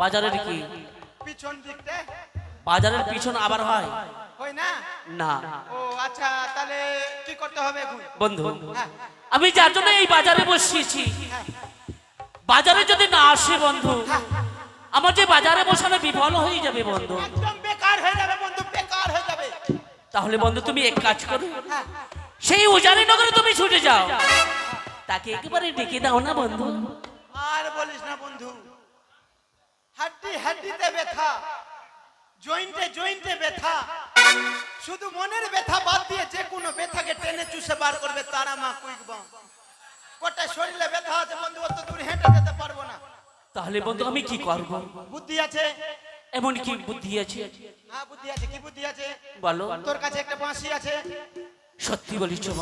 বাজারের কি? পিছন দিকটা বাজারের পিছন আবার হয়? হয় না? না। ও আচ্ছা তাহলে কি করতে হবে বন্ধু হ্যাঁ আমি যার জন্য এই বাজারে বসিয়েছি। হ্যাঁ বাজারে যদি না আসে বন্ধু আমার যে বাজারে বসানো বিফল হয়ে যাবে বন্ধু। একদম বেকার হয়ে যাবে বন্ধু বেকার হয়ে যাবে। তাহলে বন্ধু তুমি এক কাজ করো। হ্যাঁ। সেই উজানি নগরে তুমি ছুটে যাও। তাকে একেবারে ডেকে দাও না বন্ধু। আর বলিস না বন্ধু। হাড্ডি হাড্ডিতে ব্যথা। জয়েন্টে জয়েন্টে ব্যথা। শুধু মনের ব্যথা বাদ দিয়ে যে কোনো ব্যথাকে টেনে চুষে বার করবে তারা মা কুইকবা গোটা শরীরে ব্যথা আছে বন্ধু অত দূর হেঁটে যেতে পারব না। তাহলে বন্ধু আমি কি করব? বুদ্ধি আছে? এমন কি বুদ্ধি আছে? হ্যাঁ বুদ্ধি আছে। কি বুদ্ধি আছে? বলো। তোর কাছে একটা বাঁশি আছে। সত্যি আসবে।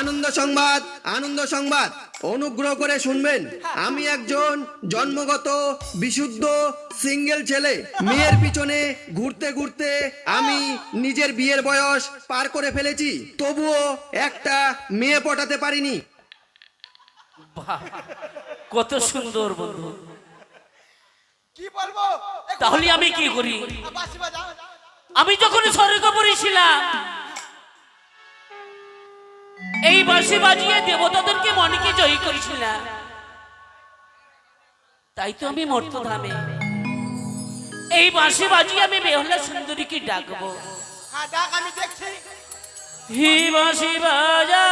আনন্দ সংবাদ আনন্দ সংবাদ। অনুগ্রহ করে শুনবেন আমি একজন জন্মগত বিশুদ্ধ সিঙ্গেল ছেলে। মেয়ের পিছনে ঘুরতে ঘুরতে আমি নিজের বিয়ের বয়স পার করে ফেলেছি। তবুও একটা মেয়ে পটাতে পারিনি। কত সুন্দর বন্ধু। কি বলব? তাহলে আমি কি করি? আমি যখন স্বর্গ পড়েছিলাম এই বাসে বাজিয়ে দেবতাদেরকে মনেকে জয়ী করেছিলাম। তাই তো আমি মর্ত ধামে এই বাসে বাজিয়ে আমি বেহলা সুন্দরীকে ডাকবো। হ্যাঁ ডাক আমি দেখছি। হি বাঁশি বাজা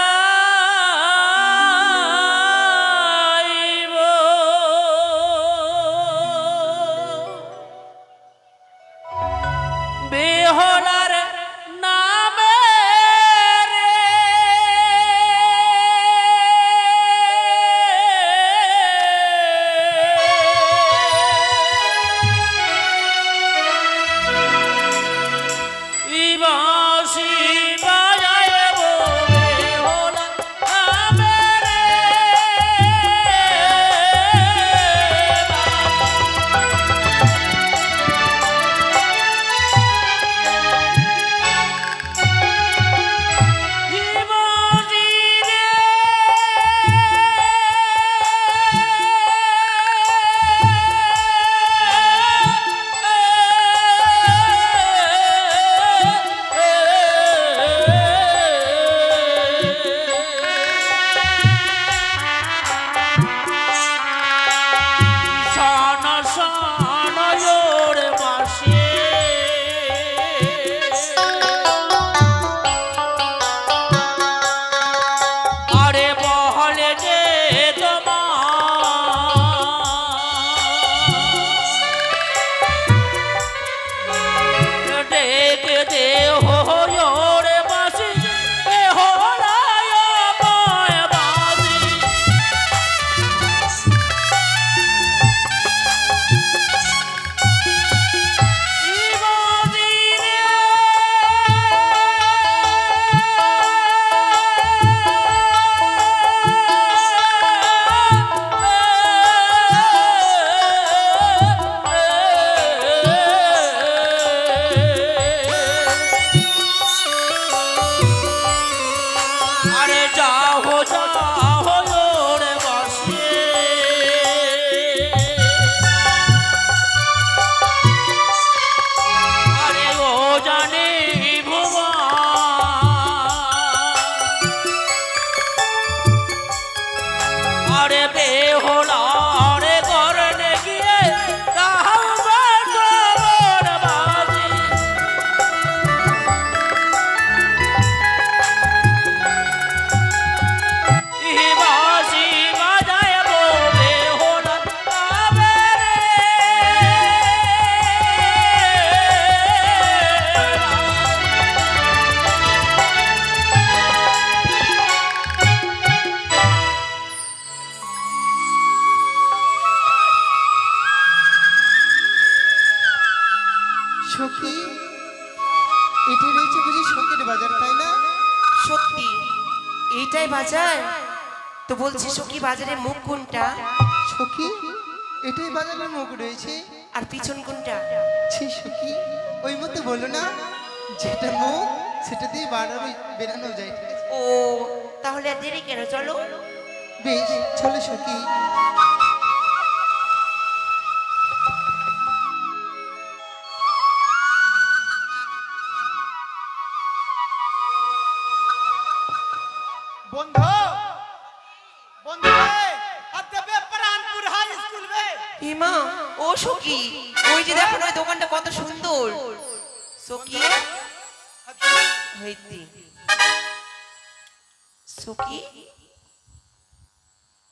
এটি রয়েছে বুঝি সখীর বাজার তাই না? সত্যি এইটাই বাজার? তো বলছি সখী বাজারে মুখ কোনটা? সখী এটাই বাজারের মুখ রয়েছে। আর পিছন কোনটা? ছি সখী ওই মতো বলো না যেটা মুখ সেটা দিয়ে বাড়ানো বেরানো যায় ও তাহলে আর দেরি কেন? চলো। বেশ চলো সখী। বন্ধু বন্ধু ইমা ও সখি ওই যে দেখো ওই দোকানটা কত সুন্দর। সখি হইতি। সখি।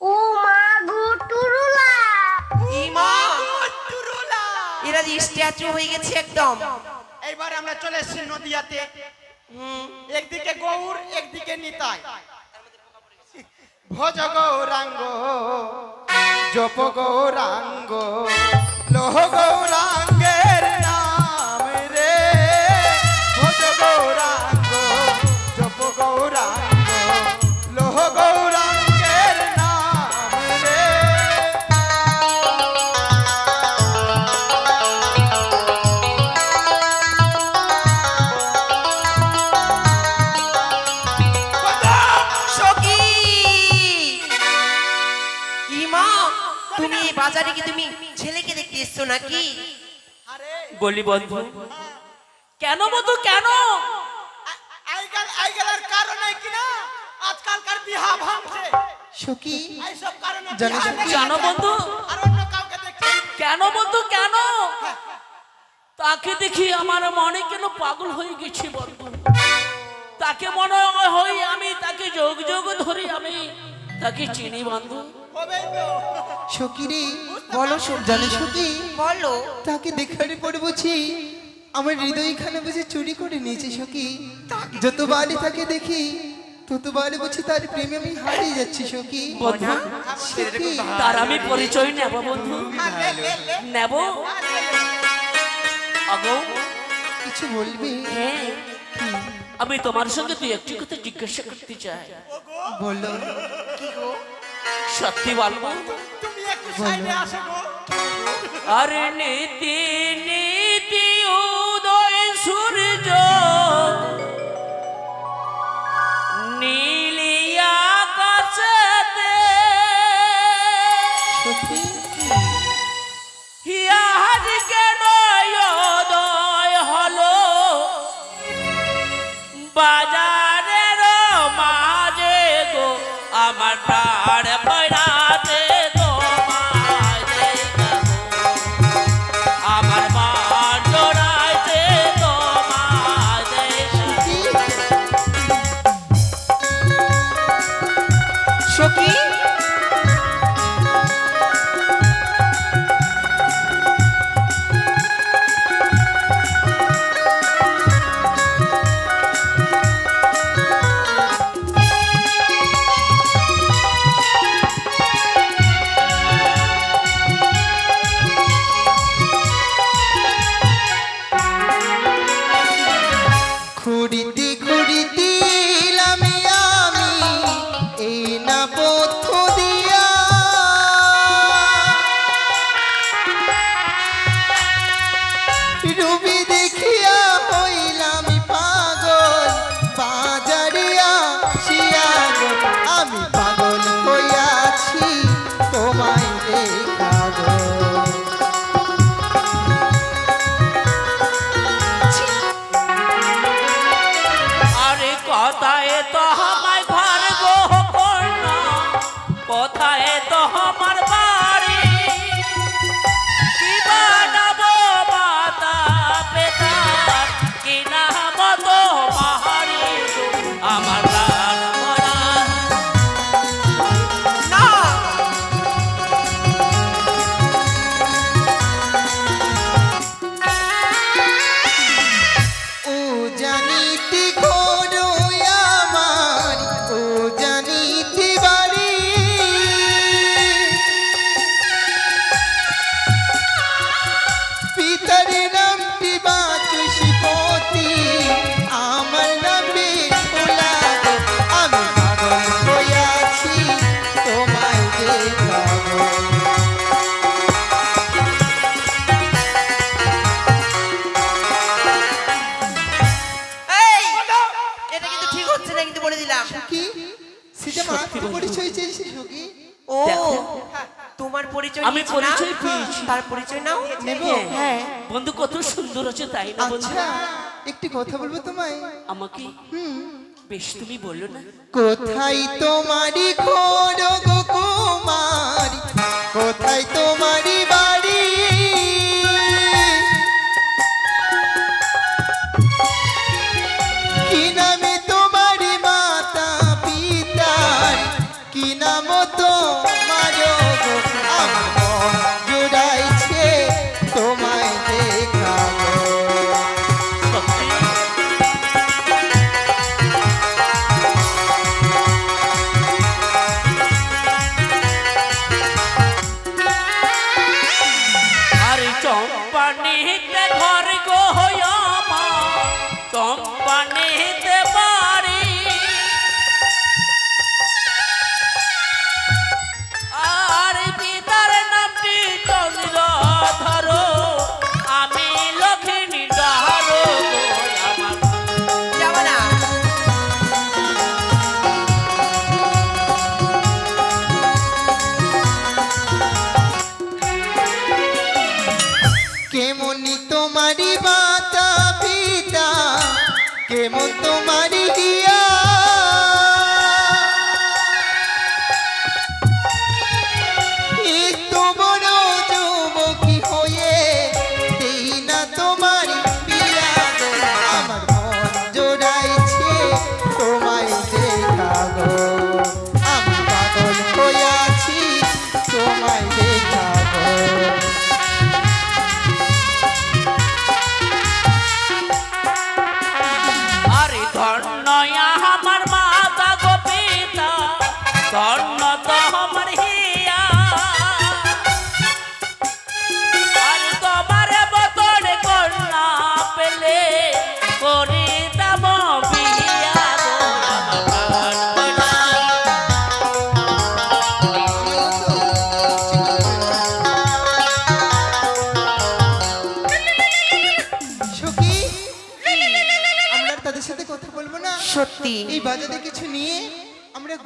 ও মা গো টুরুলা। ইমা টুরুলা। এরা যে স্ট্যাচু হয়ে গেছে একদম। এইবার আমরা চলে এসেছি নদিয়াতে। একদিকে গৌর একদিকে নিতাই। ভজ গৌরাঙ্গ জপ গৌরাঙ্গ লোহ গৌরাঙ্গের বলি বন্ধু। কেন বন্ধু কেন? আইগালের কারণে কিনা আজকালকার বিহা ভাঙছে। সখী এইসব কারণে কি? জানো বন্ধু? আর অন্য কাউকে দেখছি কেন বন্ধু কেন? তাকে দেখি আমার মনে কেন পাগল হয়ে গেছে বন্ধু। তাকে মনে হয় আমি তাকে যোগ যোগ ধরে আমি। তাকে চিনি বন্ধু হবেই তো সখী রে বলো সখী জানো বলো। তাকে দেখার পর বুঝি আমার হৃদয়খানে বুঝি চুরি করে নিয়েছে সখী। যতবারই তাকে দেখি ততবারই বুঝি তার প্রেমে আমি হারিয়ে যাচ্ছি সখী। তার আমি পরিচয় নেব বন্ধু। নেব? আগো? কিছু বলবি? হ্যাঁ। আমি তোমার সঙ্গে তুই একটি কথা জিজ্ঞাসা করতে চাই। বলো। সত্যি বলব? তুমি একটু সাইডে আসো গো। আরে নীতি নীতি প্রাণ পয়রাতে চেয়েছে ও তোমার পরিচয় আমি পরিচয় পেয়েছি। তার পরিচয় নাও। নেব? হ্যাঁ। বন্ধু কত সুন্দর আছে তাই না বন্ধু? আচ্ছা একটি কথা বলব তোমায়? আমাকে? বেশ তুমি বলল না? কোথায় তোমারি ঘর গো কুমারী? কোথায় তোমারি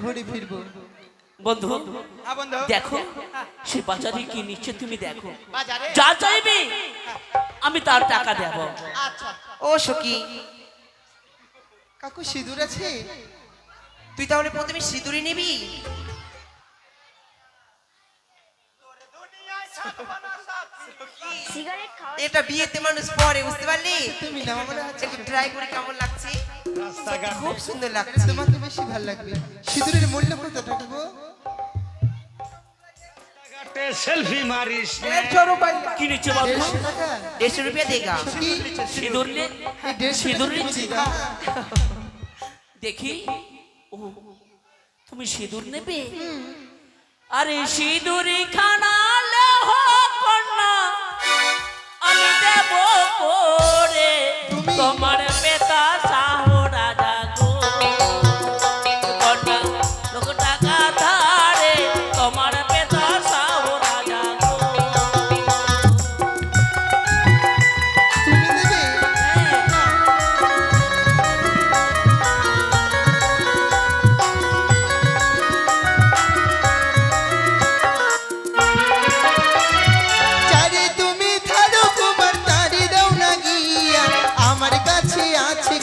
ঘুরে ফিরবো। বন্ধু দেখো সে বাজারে কি নিচ্ছে তুমি দেখো। যা চাইবি আমি তার টাকা দেব। আচ্ছা ও সখি কাকু সিঁদুর আছে? তুই তাহলে প্রথমে সিঁদুরি নিবি? সিগারেট খাওয়া এটা বিয়েতে মানুষ পরে বুঝতে পারলি? তুমি আমার একটু ট্রাই করে কেমন লাগছে? খুব সুন্দর লাগছে। তোমাকে বেশি ভালো লাগবে। সিঁদুরের মূল্য কত টাকা গো? সেলফি মারিস। না। কি দেড়শো রুপিয়া দেগা সিঁদুর? দেখি। ও তুমি সিঁদুর নেবে? আরে সিঁদুরি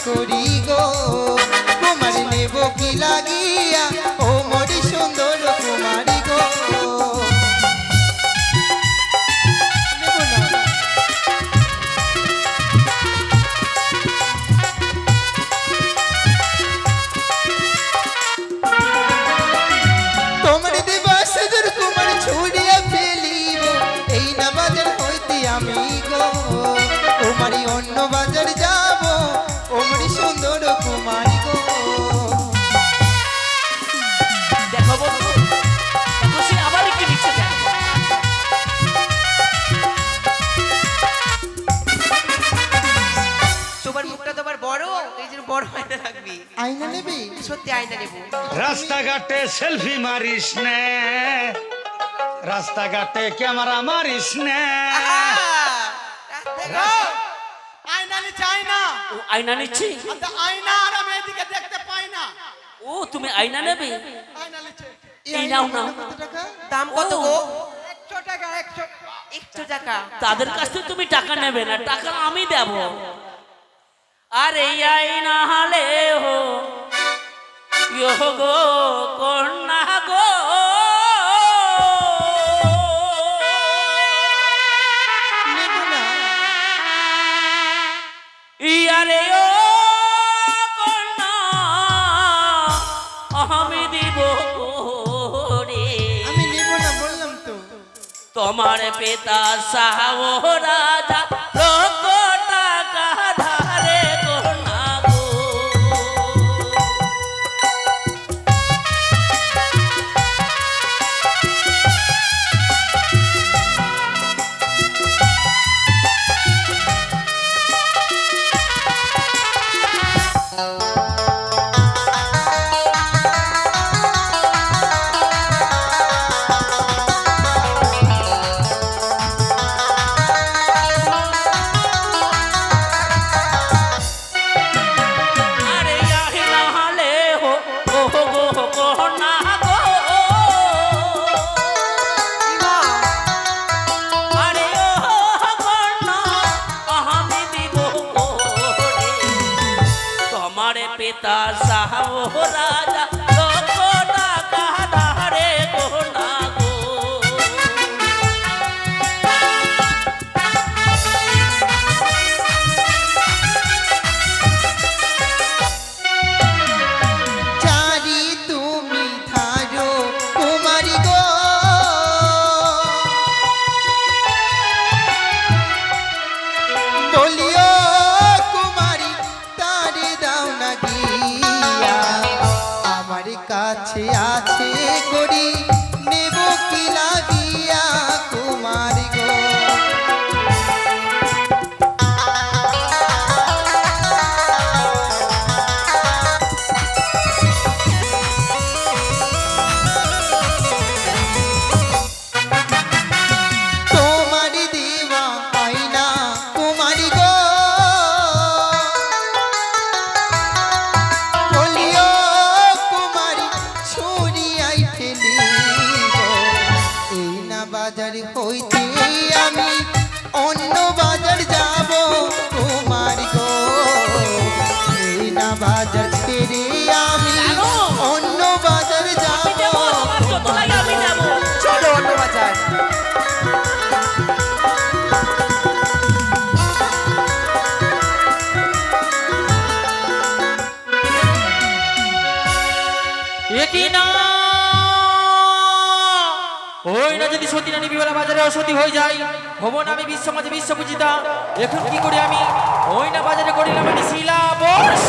করি সত্যি আয়না নেব রাস্তাঘাটে সেলফি মারিস না। রাস্তাঘাটে ক্যামেরা মারিস না। আয়না নিচে আয়না। ও আয়না নিচ্ছে আচ্ছা, আয়না আর আমি এদিকে দেখতে পাই না। ও তুমি আয়না নেবে? আয়না নিচে। এই নাও নাও। দাম কত গো? একশো টাকা একশো একশো টাকা। তাদের কাছ থেকে তুমি টাকা নেবে না টাকা আমি দেব। আরে আয়না হালে হো। গো কন্যা গো। না ইয়ারে ও কন্যা আমি দিব রে আমি নেব না বললাম তো। তোমার পিতা সাহ 我操 কাছে আছে করি। কিনা না। যদি সতী নানি বিবেলা বাজারে অসতী হয়ে যাই। হব আমি বিশ্ব মাঝে বিশ্ব পূজিতা। এখন কি করি আমি? ওই না বাজারে করিলাম মানে আমি শিলা বর্ষ